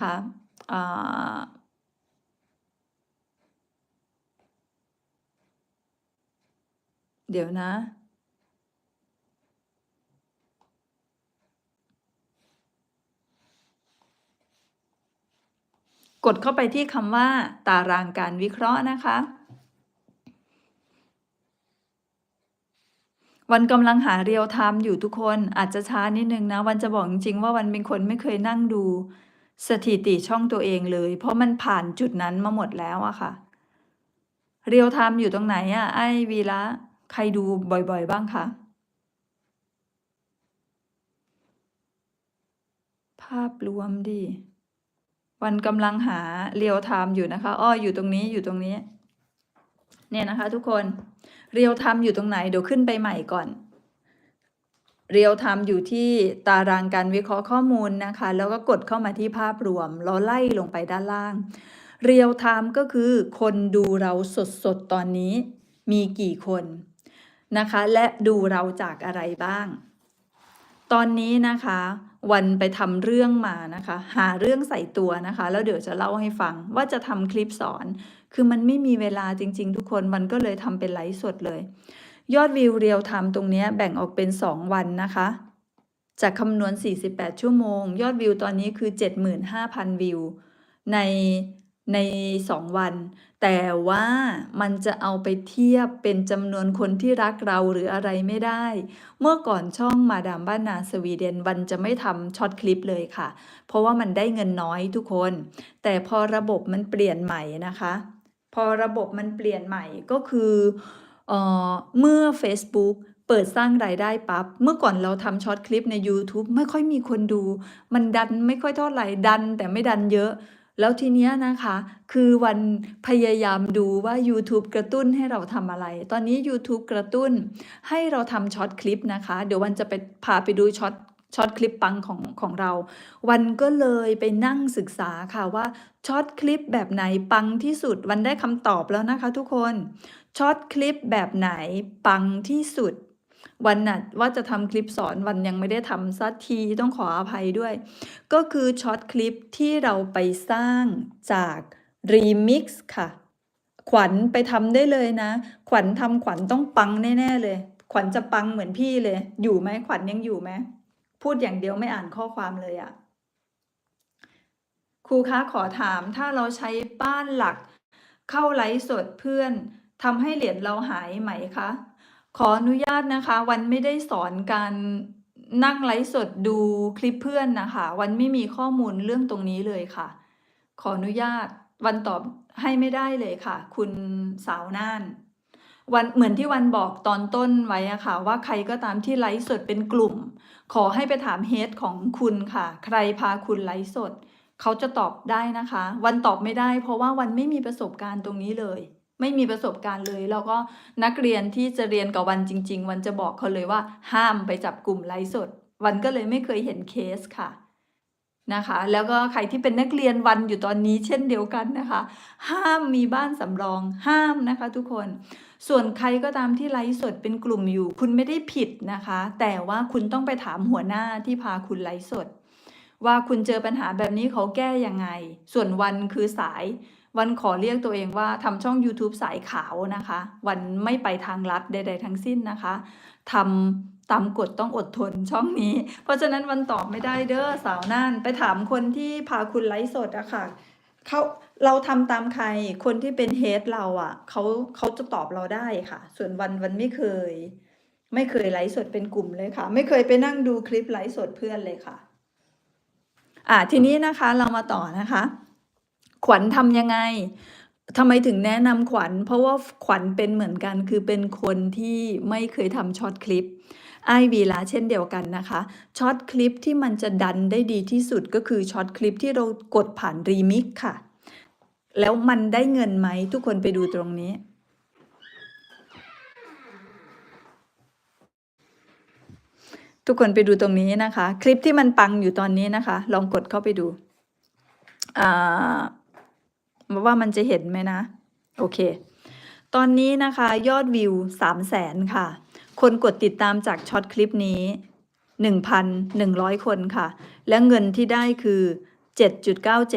คะอ่าเดี๋ยวนะ กดเข้าไปที่คำว่า ตารางการวิเคราะห์นะคะ วันกำลังหาเรียลไทม์อยู่ทุกคนอาจจะช้านิดนึงนะ วันจะบอกจริงๆว่าวันเป็นคนไม่เคยนั่งดู สถิติช่องตัวเองเลย เพราะมันผ่านจุดนั้นมาหมดแล้วอะค่ะ เรียลไทม์อยู่ตรงไหนอะไอวีละใครดูบ่อยๆบ้างคะภาพรวมดิวันกำลังหาเรียลไทม์อยู่นะคะอ้ออยู่ตรงนี้อยู่ตรงนี้ เนี่ยนะคะ ทุกคนเรียลไทม์อยู่ตรงไหนเดี๋ยวขึ้นไปใหม่ก่อน เรียลไทม์อยู่ที่ตารางการวิเคราะห์ข้อมูลนะคะ แล้วก็กดเข้ามาที่ภาพรวม แล้วไล่ลงไปด้านล่าง เรียลไทม์ก็คือคนดูเราสดๆ ตอนนี้มีกี่คนนะคะ และดูเราจากอะไรบ้าง ตอนนี้นะคะ วันไปทำเรื่องมานะคะ หาเรื่องใส่ตัวนะคะ แล้วเดี๋ยวจะเล่าให้ฟังว่าจะทำคลิปสอน คือมันไม่มีเวลาจริง ๆ ทุกคนมันก็เลยทำเป็นไลฟ์สดเลย ยอดวิวเรียลไทม์ตรงนี้แบ่งออกเป็น 2 วันนะคะ จากคำนวณ 48 ชั่วโมง ยอดวิวตอนนี้คือ 75,000 วิว ในใน 2 วัน แต่ว่ามันจะเอาไปเทียบเป็นจำนวนคนที่รักเราหรืออะไรไม่ได้ เมื่อก่อนช่องมาดามบ้านนาสวีเดนวันจะไม่ทำช็อตคลิปเลยค่ะ เพราะว่ามันได้เงินน้อยทุกคน แต่พอระบบมันเปลี่ยนใหม่นะคะ พอระบบมันเปลี่ยนใหม่ก็คือ เมื่อ Facebook เปิดสร้างรายได้ปับ๊บ เมื่อก่อนเราทำช็อตคลิปใน YouTube ไม่ค่อยมีคนดู มันดันไม่ค่อยเท่าไหร่ดันแต่ไม่ดันเยอะ แล้วทีเนี้ยนะคะ คือวันพยายามดูว่า YouTube กระตุ้นให้เราทำอะไร ตอนนี้ YouTube กระตุ้นให้เราทำช็อตคลิปนะคะ เดี๋ยววันจะไปพาไปดูช็อต ช็อตคลิปปังของของเรา วันก็เลยไปนั่งศึกษาค่ะว่าช็อตคลิปแบบไหนปังที่สุด วันได้คำตอบแล้วนะคะทุกคนช็อตคลิปแบบไหนปังที่สุด วันน่ะว่าจะทำคลิปสอนวันยังไม่ได้ทำสักทีต้องขออภัยด้วย ก็คือช็อตคลิปที่เราไปสร้างจากรีมิกซ์ค่ะ ขวัญไปทำได้เลยนะ ขวัญทำขวัญต้องปังแน่ ๆ เลย ขวัญจะปังเหมือนพี่เลย อยู่ไหมขวัญยังอยู่ไหม พูดอย่างเดียวไม่อ่านข้อความเลยอะครูคะขอถามถ้าเราใช้ป้านหลัก เข้าไลฟ์สดเพื่อนทำให้เหรียญเราหายไหมคะ ขออนุญาตนะคะ วันไม่ได้สอนการนั่งไลฟ์สดดูคลิปเพื่อนนะคะ วันไม่มีข้อมูลเรื่องตรงนี้เลยค่ะ ขออนุญาตวันตอบให้ไม่ได้เลยค่ะ คุณสาวน่าน วันเหมือนที่วันบอกตอนต้นไว้อะค่ะ ว่าใครก็ตามที่ไลฟ์สดเป็นกลุ่ม ขอให้ไปถามเฮดของคุณค่ะ ใครพาคุณไลฟ์สด เขาจะตอบได้นะคะ วันตอบไม่ได้ เพราะว่าวันไม่มีประสบการณ์ตรงนี้เลย ไม่มีประสบการณ์เลย แล้วก็นักเรียนที่จะเรียนกับวันจริง ๆ วันจะบอกเขาเลยว่า ห้ามไปจับกลุ่มไลฟ์สด วันก็เลยไม่เคยเห็นเคสค่ะ นะคะ แล้วก็ใครที่เป็นนักเรียนวันอยู่ตอนนี้เช่นเดียวกันนะคะ ห้ามมีบ้านสำรองห้ามนะคะทุกคน ส่วนใครก็ตามที่ไลฟ์สดเป็นกลุ่มอยู่ คุณไม่ได้ผิดนะคะ แต่ว่าคุณต้องไปถามหัวหน้าที่พาคุณไลฟ์สด ว่าคุณเจอปัญหาแบบนี้เขาแก้ยังไง ส่วนวันคือสายวันขอเรียกตัวเองว่าทำช่อง YouTube สายขาวนะคะ วันไม่ไปทางลัดใด ๆ ทั้งสิ้นนะคะทำ ตามกฎต้องอดทนช่องนี้ เพราะฉะนั้นวันตอบไม่ได้เด้อสาวน่านไปถามคนที่พาคุณไลฟ์สดอะค่ะเขาเราทำตามใครคนที่เป็นเฮดเราอะเขาเขาจะตอบเราได้ค่ะ ส่วนวันวันไม่เคย ไม่เคยไลฟ์สดเป็นกลุ่มเลยค่ะ ไม่เคยไปนั่งดูคลิปไลฟ์สดเพื่อนเลยค่ะ อ่าทีนี้นะคะเรามาต่อนะคะ ขวัญทำยังไงทำไมถึงแนะนำขวัญ เพราะว่าขวัญเป็นเหมือนกันคือเป็นคนที่ไม่เคยทำช็อตคลิป ไอวีลาเช่นเดียวกันนะคะช็อตคลิปที่มันจะดันได้ดีที่สุดก็คือช็อตคลิปที่เรากดผ่านรีมิกค่ะ แล้วมันได้เงินไหมทุกคนไปดูตรงนี้ทุกคนไปดูตรงนี้นะคะ คลิปที่มันปังอยู่ตอนนี้นะคะ ลองกดเข้าไปดูว่ามันจะเห็นไหมนะ โอเค ตอนนี้นะคะ ยอดวิวสามแสนค่ะ คนกดติดตามจากช็อตคลิปนี้ 1,100 คนค่ะ และเงินที่ได้คือ 7.97